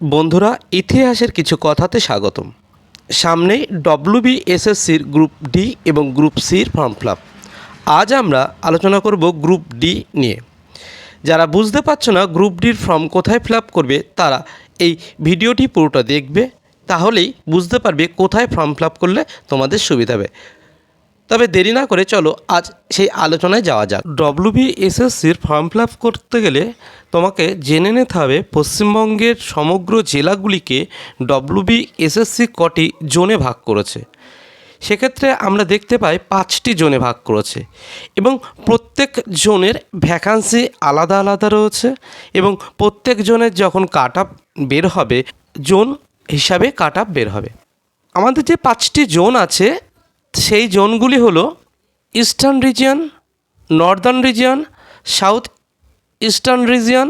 বন্ধুরা, ইতিহাসের কিছু কথাতে স্বাগতম। সামনেই ডব্লিউবি এসএসসির গ্রুপ ডি এবং গ্রুপ সির ফর্ম ফিল আজ আমরা আলোচনা করব গ্রুপ ডি নিয়ে। যারা বুঝতে পারছ না গ্রুপ ডির ফর্ম কোথায় ফিল করবে, তারা এই ভিডিওটি পুরোটা দেখবে, তাহলেই বুঝতে পারবে কোথায় ফর্ম ফিল করলে তোমাদের সুবিধা হবে। তবে দেরি না করে চলো, আজ সেই আলোচনায় যাওয়া যাক। ডব্লিউবি এসএসসির ফর্ম ফিল আপ করতে গেলে তোমাকে জেনে নিতে হবে পশ্চিমবঙ্গের সমগ্র জেলাগুলিকে ডব্লিউবি এসএসসি কটি জোনে ভাগ করেছে। সেক্ষেত্রে আমরা দেখতে পাই পাঁচটি জোনে ভাগ করেছে এবং প্রত্যেক জোনের ভ্যাকান্সি আলাদা আলাদা রয়েছে এবং প্রত্যেক জোনের যখন কাট আপ বের হবে, জোন হিসাবে কাট আপ বের হবে। আমাদের যে পাঁচটি জোন আছে সেই জোনগুলি হলো eastern region, northern region, south eastern region,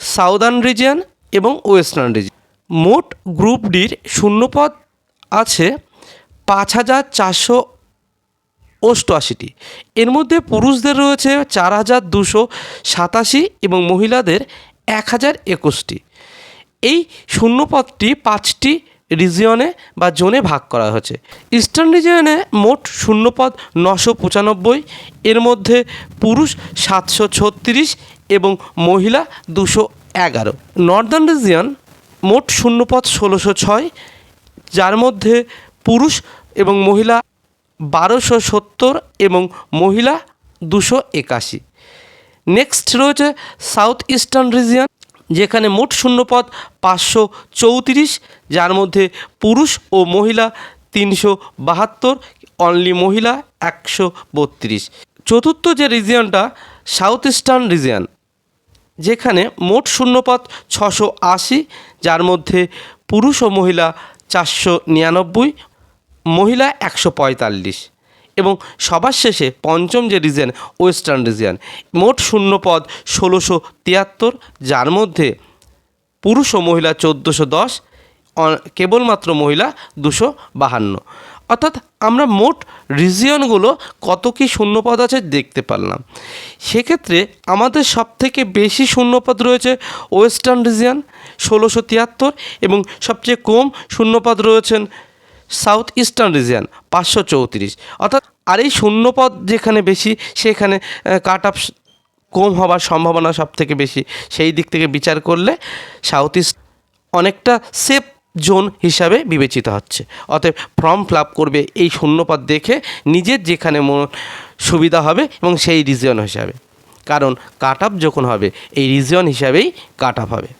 southern region এবং ওয়েস্টার্ন রিজিয়ন। মোট গ্রুপ ডির শূন্যপদ আছে পাঁচ হাজার চারশো অষ্টআশিটি। এর মধ্যে পুরুষদের রয়েছে চার হাজার দুশো সাতাশি এবং মহিলাদের এক হাজার একুশটি। এই শূন্যপদটি পাঁচটি রিজিয়নে বা জোনে ভাগ করা হয়েছে। ইস্টার্ন রিজিয়নে মোট শূন্যপদ নশো পঁচানব্বই, এর মধ্যে পুরুষ সাতশো ছত্রিশ এবং মহিলা দুশো এগারো। নর্দার্ন রিজিয়ন মোট শূন্যপদ ষোলোশো ছয়, যার মধ্যে পুরুষ এবং মহিলা বারোশো সত্তর এবং মহিলা দুশো একাশি। নেক্সট রয়েছে সাউথ ইস্টার্ন রিজিয়ন যেখানে মোট শূন্যপদ পাঁচশো চৌত্রিশ, যার মধ্যে পুরুষ ও মহিলা তিনশো বাহাত্তর অনলি মহিলা একশো বত্রিশ। চতুর্থ যে রিজিয়নটা সাউথ ইস্টার্ন রিজিয়ন যেখানে মোট শূন্যপদ ছশো আশি, যার মধ্যে পুরুষ ও মহিলা চারশো নিরানব্বই, মহিলা একশো পঁয়তাল্লিশ। এবং সবার শেষে পঞ্চম যে রিজিয়ন ওয়েস্টার্ন রিজিয়ন মোট শূন্যপদ ষোলোশো তিয়াত্তর, যার মধ্যে পুরুষ ও মহিলা চোদ্দোশো দশ কেবলমাত্র মহিলা দুশো বাহান্ন। অর্থাৎ আমরা মোট রিজিয়নগুলো কত কি শূন্যপদ আছে দেখতে পারলাম। সেক্ষেত্রে আমাদের সবথেকে বেশি শূন্যপদ রয়েছে ওয়েস্টার্ন রিজিয়ন ষোলোশো তিয়াত্তর এবং সবচেয়ে কম শূন্যপদ রয়েছেন সাউথ ইস্টার্ন রিজিয়ন, পাঁচশো চৌত্রিশ। অর্থাৎ আর এই শূন্যপদ যেখানে বেশি, সেখানে কাট অফ কম হওয়ার সম্ভাবনা সব থেকে বেশি। সেই দিক থেকে বিচার করলে সাউথ ইস্ট অনেকটা সেফ জোন হিসাবে বিবেচিত হচ্ছে। অতএব ফর্ম ফিল করবে এই শূন্যপদ দেখে নিজের যেখানে সুবিধা হবে এবং সেই রিজিয়ন হিসাবে। কারণ কাট আপ যখন হবে, এই রিজিয়ন হিসাবেই কাট আপ হবে।